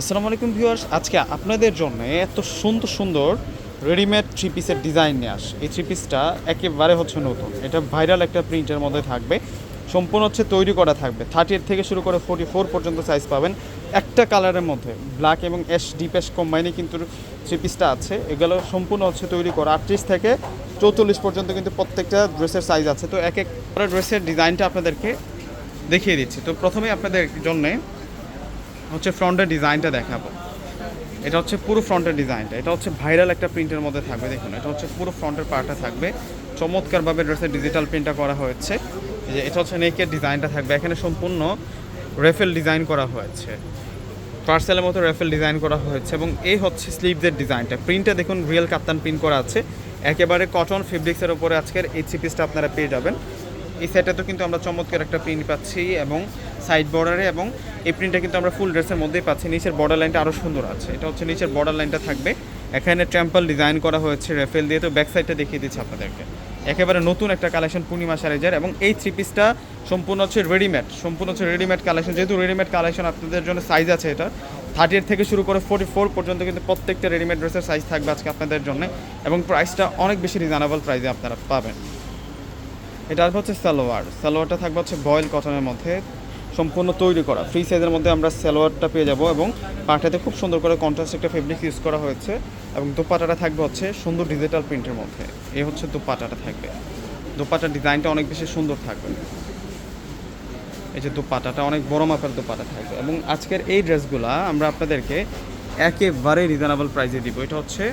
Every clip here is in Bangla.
আসসালামু আলাইকুম ভিউয়ার্স, আজকে আপনাদের জন্য এত সুন্দর সুন্দর রেডিমেড থ্রি পিসের ডিজাইন নিয়ে আস এই থ্রি পিসটা একেবারে হচ্ছে নতুন। এটা ভাইরাল একটা প্রিন্টের মধ্যে থাকবে। সম্পূর্ণ হচ্ছে তৈরি করা থাকবে। থার্টি এইট থেকে শুরু করে ফোর্টি ফোর পর্যন্ত সাইজ পাবেন। একটা কালারের মধ্যে ব্ল্যাক এবং এস ডিপ এস কম্বাইনে কিন্তু থ্রি পিসটা আছে। এগুলো সম্পূর্ণ হচ্ছে তৈরি করা। আটত্রিশ থেকে চৌচল্লিশ পর্যন্ত কিন্তু প্রত্যেকটা ড্রেসের সাইজ আছে। তো এক এক ড্রেসের ডিজাইনটা আপনাদেরকে দেখিয়ে দিচ্ছি। তো প্রথমে আপনাদের জন্যে হচ্ছে ফ্রন্টের ডিজাইনটা দেখাবো। এটা হচ্ছে পুরো ফ্রন্টের ডিজাইনটা। এটা হচ্ছে ভাইরাল একটা প্রিন্টের মধ্যে থাকবে, দেখুন। এটা হচ্ছে পুরো ফ্রন্টের পার্টটা থাকবে। চমৎকারভাবে ড্রেসের ডিজিটাল প্রিন্টটা করা হয়েছে। যে এটা হচ্ছে নেকের ডিজাইনটা থাকবে। এখানে সম্পূর্ণ রেফেল ডিজাইন করা হয়েছে। পার্সেলের মতো রেফেল ডিজাইন করা হয়েছে এবং এই হচ্ছে স্লিভসের ডিজাইনটা। প্রিন্টটা দেখুন রিয়েল কাপ্তান প্রিন্ট করা আছে। একেবারে কটন ফেব্রিক্সের ওপরে আজকের এই থ্রি পিসটা আপনারা পেয়ে যাবেন। এই সেটে তো কিন্তু আমরা চমৎকার একটা প্রিন্ট পাচ্ছি এবং সাইড বর্ডারে এবং এই প্রিন্টটা কিন্তু আমরা ফুল ড্রেসের মধ্যেই পাচ্ছি। নিচের বর্ডার লাইনটা আরও সুন্দর আছে। এটা হচ্ছে নিচের বর্ডার লাইনটা থাকবে। এখানে ট্যাম্পল ডিজাইন করা হয়েছে রেফেল দিয়ে। তো ব্যাক সাইডটা দেখিয়ে দিচ্ছি আপনাদেরকে। একেবারে নতুন একটা কালেকশন পূর্ণিমা সারেজার এবং এই থ্রি পিসটা সম্পূর্ণ হচ্ছে রেডিমেড সম্পূর্ণ হচ্ছে রেডিমেড কালেকশন যেহেতু রেডিমেড কালেকশন আপনাদের জন্য সাইজ আছে এটা থার্টি থেকে শুরু করে ফোর্টি ফোর পর্যন্ত কিন্তু প্রত্যেকটা রেডিমেড ড্রেসের সাইজ থাকবে আজকে আপনাদের জন্য এবং প্রাইসটা অনেক বেশি রিজনেবল প্রাইসে আপনারা পাবেন। এটা হচ্ছে সালোয়ার। সালোয়ারটা থাকবে হচ্ছে বয়েল কটনের মধ্যে। সম্পূর্ণ তৈরি করা। ফ্রি সাইজের মধ্যে আমরা সালোয়ারটা পেয়ে যাব এবং পাটাতে খুব সুন্দর করে কন্ট্রাস্ট একটা ফেব্রিক ইউজ করা হয়েছে এবং দোপাটাটা থাকবে হচ্ছে সুন্দর ডিজিটাল প্রিন্টের মধ্যে। এ হচ্ছে দোপাটাটা থাকবে। দোপাটার ডিজাইনটা অনেক বেশি সুন্দর থাকবে। এই যে দোপাটাটা, অনেক বড় মাপের দোপাটা থাকবে এবং আজকের এই ড্রেসগুলা আমরা আপনাদেরকে একেবারে রিজনেবল প্রাইসে দিব। এটা হচ্ছে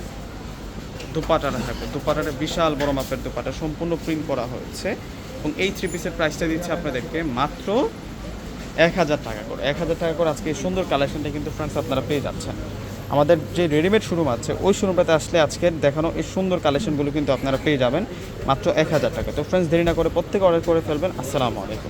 দোপাটাটা থাকবে। দোপাটাটা বিশাল বড় মাপের দোপাটা, সম্পূর্ণ প্রিন্ট করা হয়েছে এবং এই থ্রি পিসের প্রাইসটা দিচ্ছে আপনাদেরকে মাত্র এক হাজার টাকা করে। এক হাজার টাকা করে আজকে এই সুন্দর কালেকশনটা কিন্তু ফ্রেন্ডস আপনারা পেয়ে যাচ্ছেন। আমাদের যে রেডিমেড শোরুম আছে, ওই শোরুমটাতে আসলে আজকে দেখানো এই সুন্দর কালেকশনগুলো কিন্তু আপনারা পেয়ে যাবেন মাত্র এক হাজার টাকা তো ফ্রেন্ডস দেরি না করে প্রত্যেকে অর্ডার করে ফেলবেন। আসসালামু আলাইকুম।